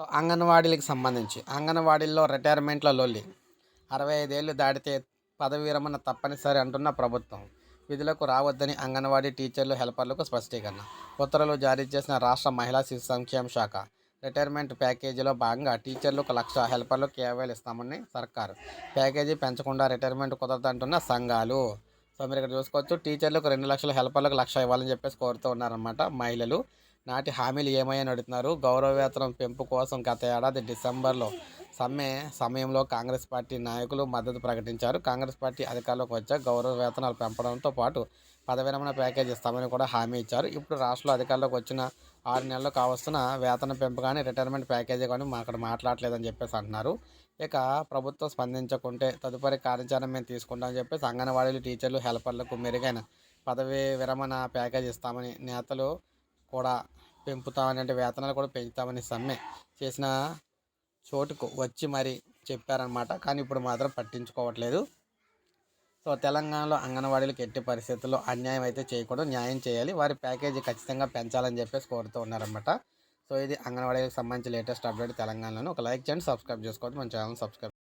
So అంగన్వాడీలకు సంబంధించి. అంగన్వాడీల్లో రిటైర్మెంట్ల లొల్లి అరవై ఐదేళ్ళు దాటితే పదవి విరమణ తప్పనిసరి అంటున్న ప్రభుత్వం. విధులకు రావద్దని అంగన్వాడీ టీచర్లు హెల్పర్లకు స్పష్టీకరణ. ఉత్తర్వులు జారీ చేసిన రాష్ట్ర మహిళా శిశు సంక్షేమ శాఖ రిటైర్మెంట్ ప్యాకేజీలో భాగంగా టీచర్లకు లక్ష హెల్పర్లకు కేవైలు ఇస్తామని సర్కారు. ప్యాకేజీ పెంచకుండా రిటైర్మెంట్ కుదరదంటున్న సంఘాలు. సో మీరు ఇక్కడ చూసుకోవచ్చు టీచర్లకు రెండు లక్షల హెల్పర్లకు లక్ష ఇవ్వాలని చెప్పేసి కోరుతూ ఉన్నారన్నమాట మహిళలు. నాటి హామీలు ఏమయ్యని అడుగుతున్నారు. గౌరవ వేతనం పెంపు కోసం గత ఏడాది డిసెంబర్లో సమ్మె సమయంలో కాంగ్రెస్ పార్టీ నాయకులు మద్దతు ప్రకటించారు. కాంగ్రెస్ పార్టీ అధికారంలోకి వచ్చాక గౌరవ వేతనాలు పెంపడంతో పాటు పదవిరమణ ప్యాకేజ్ ఇస్తామని కూడా హామీ ఇచ్చారు. ఇప్పుడు రాష్ట్రంలో అధికారంలోకి వచ్చిన ఆరు నెలలు కావస్తున్న వేతన పెంపు కానీ రిటైర్మెంట్ ప్యాకేజీ కానీ మా అక్కడ మాట్లాడలేదని చెప్పేసి అంటున్నారు. ఇక ప్రభుత్వం స్పందించకుంటే తదుపరి కార్యాచరణ మేము తీసుకుంటామని చెప్పేసి అంగన్వాడీలు టీచర్లు హెల్పర్లకు మెరుగైన పదవి విరమణ ప్యాకేజ్ ఇస్తామని నేతలు కూడా పెంపుతామని అంటే వేతనాలు కూడా పెంచుతామని సమ్మె చేసిన చోటుకు వచ్చి మరి చెప్పారనమాట కానీ ఇప్పుడు మాత్రం పట్టించుకోవట్లేదు. సో తెలంగాణలో అంగన్వాడీలకు ఎట్టి పరిస్థితుల్లో అన్యాయం అయితే చేయకూడదు. న్యాయం చేయాలి. వారి ప్యాకేజీ ఖచ్చితంగా పెంచాలని చెప్పేసి కోరుతూ ఉన్నారన్నమాట. సో ఇది అంగన్వాడీలకు సంబంధించి లేటెస్ట్ అప్డేట్ తెలంగాణలో ఒక లైక్ చేయండి సబ్స్క్రైబ్ చేసుకోవద్దు మన ఛానల్ సబ్స్క్రైబ్